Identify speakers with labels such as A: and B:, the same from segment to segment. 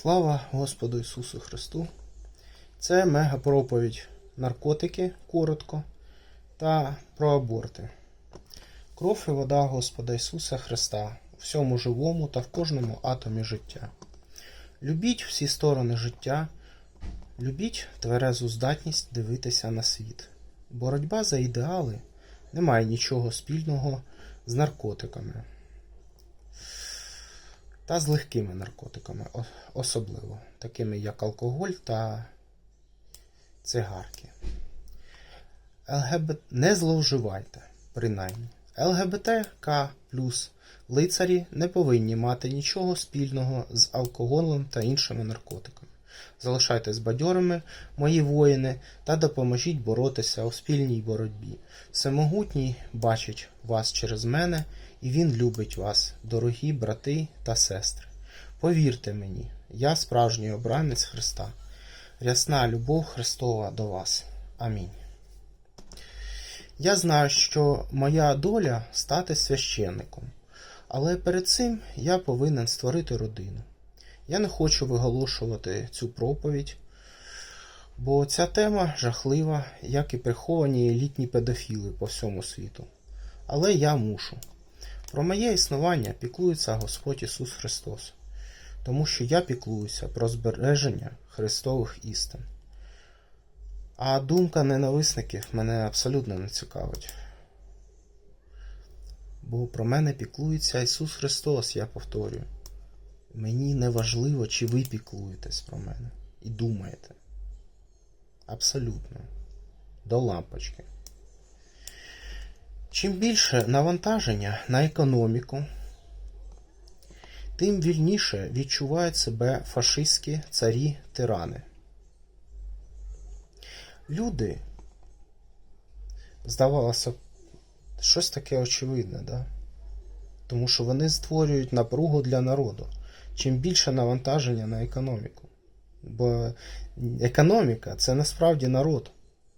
A: Слава Господу Ісусу Христу! Це мегапроповідь наркотики коротко та про аборти. Кров і вода Господа Ісуса Христа у всьому живому та в кожному атомі життя. Любіть всі сторони життя, любіть тверезу здатність дивитися на світ. Боротьба за ідеали не має нічого спільного з наркотиками та з легкими наркотиками, особливо, такими як алкоголь та цигарки. ЛГБ... Не зловживайте, принаймні. ЛГБТК плюс лицарі не повинні мати нічого спільного з алкоголем та іншими наркотиками. Залишайтесь бадьорими, мої воїни, та допоможіть боротися у спільній боротьбі. Всемогутній бачить вас через мене, і він любить вас, дорогі брати та сестри. Повірте мені, я справжній обранець Христа. Рясна любов Христова до вас. Амінь. Я знаю, що моя доля стати священником, але перед цим я повинен створити родину. Я не хочу виголошувати цю проповідь, бо ця тема жахлива, як і приховані елітні педофіли по всьому світу. Але я мушу. Про моє існування піклується Господь Ісус Христос, тому що я піклуюся про збереження Христових істин. А думка ненависників мене абсолютно не цікавить. Бо про мене піклується Ісус Христос, я повторюю. Мені не важливо, чи ви піклуєтесь про мене і думаєте. Абсолютно. До лампочки. Чим більше навантаження на економіку, тим вільніше відчувають себе фашистські царі тирани. Люди, здавалося, щось таке очевидне, да? тому що вони створюють напругу для народу. Чим більше навантаження на економіку. Бо економіка це насправді народ.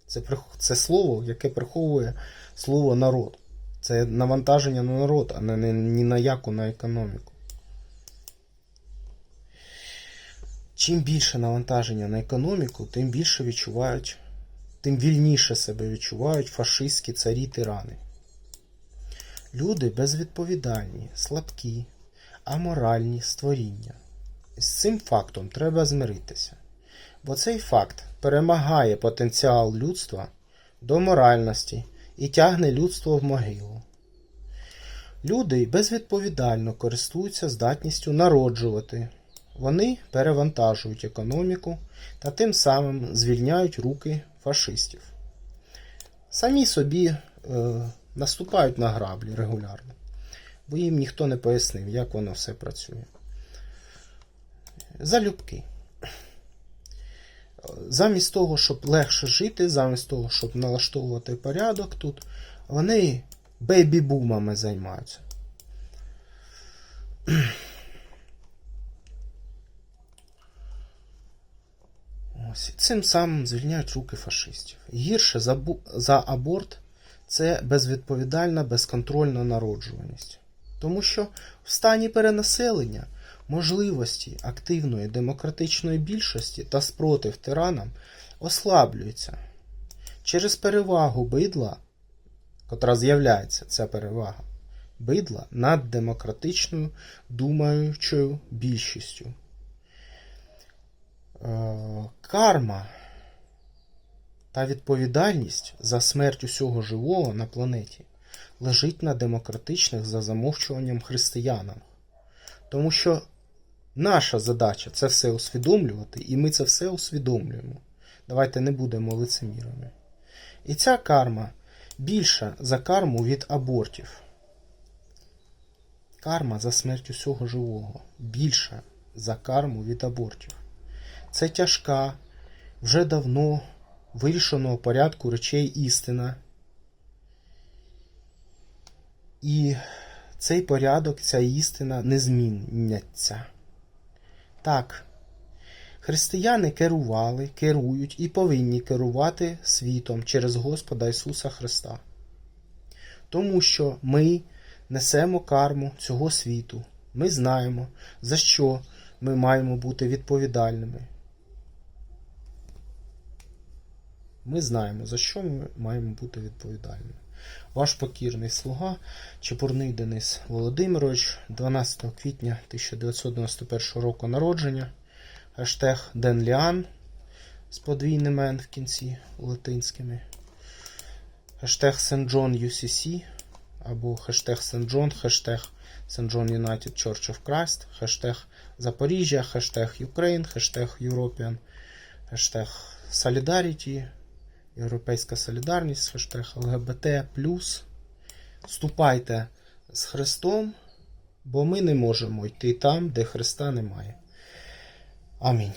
A: Це, це слово, яке приховує слово народ. Це навантаження на народ, а не, ні на яку на економіку. Чим більше навантаження на економіку, тим більше відчувають, тим вільніше себе відчувають фашистські царі тирани. Люди безвідповідальні, слабкі, аморальні створіння. З цим фактом треба змиритися, бо цей факт перемагає потенціал людства до моральності і тягне людство в могилу. Люди безвідповідально користуються здатністю народжувати. Вони перевантажують економіку та тим самим звільняють руки фашистів. Самі собі е, наступають на граблі регулярно, бо їм ніхто не пояснив, як воно все працює. Залюбки. Замість того, щоб легше жити, замість того, щоб налаштовувати порядок тут, вони бейбі-бумами займаються. Ось. Цим самим звільняють руки фашистів. Гірше за, за аборт це безвідповідальна, безконтрольна народжуваність. Тому що в стані перенаселення можливості активної демократичної більшості та спротив тиранам ослаблюються. Через перевагу бидла, котра з'являється ця перевага, бидла над демократичною думаючою більшістю. Е, Карма та відповідальність за смерть усього живого на планеті лежить на демократичних за замовчуванням християнам. Тому що наша задача це все усвідомлювати, і ми це все усвідомлюємо. Давайте не будемо лицемірами. І ця карма більша за карму від абортів. Карма за смерть усього живого більша за карму від абортів. Це тяжка, вже давно вирішеного порядку речей істина. І цей порядок, ця істина не зміняться. Так, християни керували, керують і повинні керувати світом через Господа Ісуса Христа. Тому що ми несемо карму цього світу. Ми знаємо, за що ми маємо бути відповідальними. Ми знаємо, за що ми маємо бути відповідальними. Ваш покірний слуга Чепурний Денис Володимирович, 12 квітня 1991 року народження. Хештег Денліан з подвійним Н в кінці латинськими. Хештег. John UCC або хештег. John, хештег. John United Church of Christ, хештег Запоріжжя, хештег Ukraine, хештег European, хештег Solidarity, Європейська солідарність, хештег ЛГБТ. Ступайте з Христом, бо ми не можемо йти там, де Христа немає. Амінь.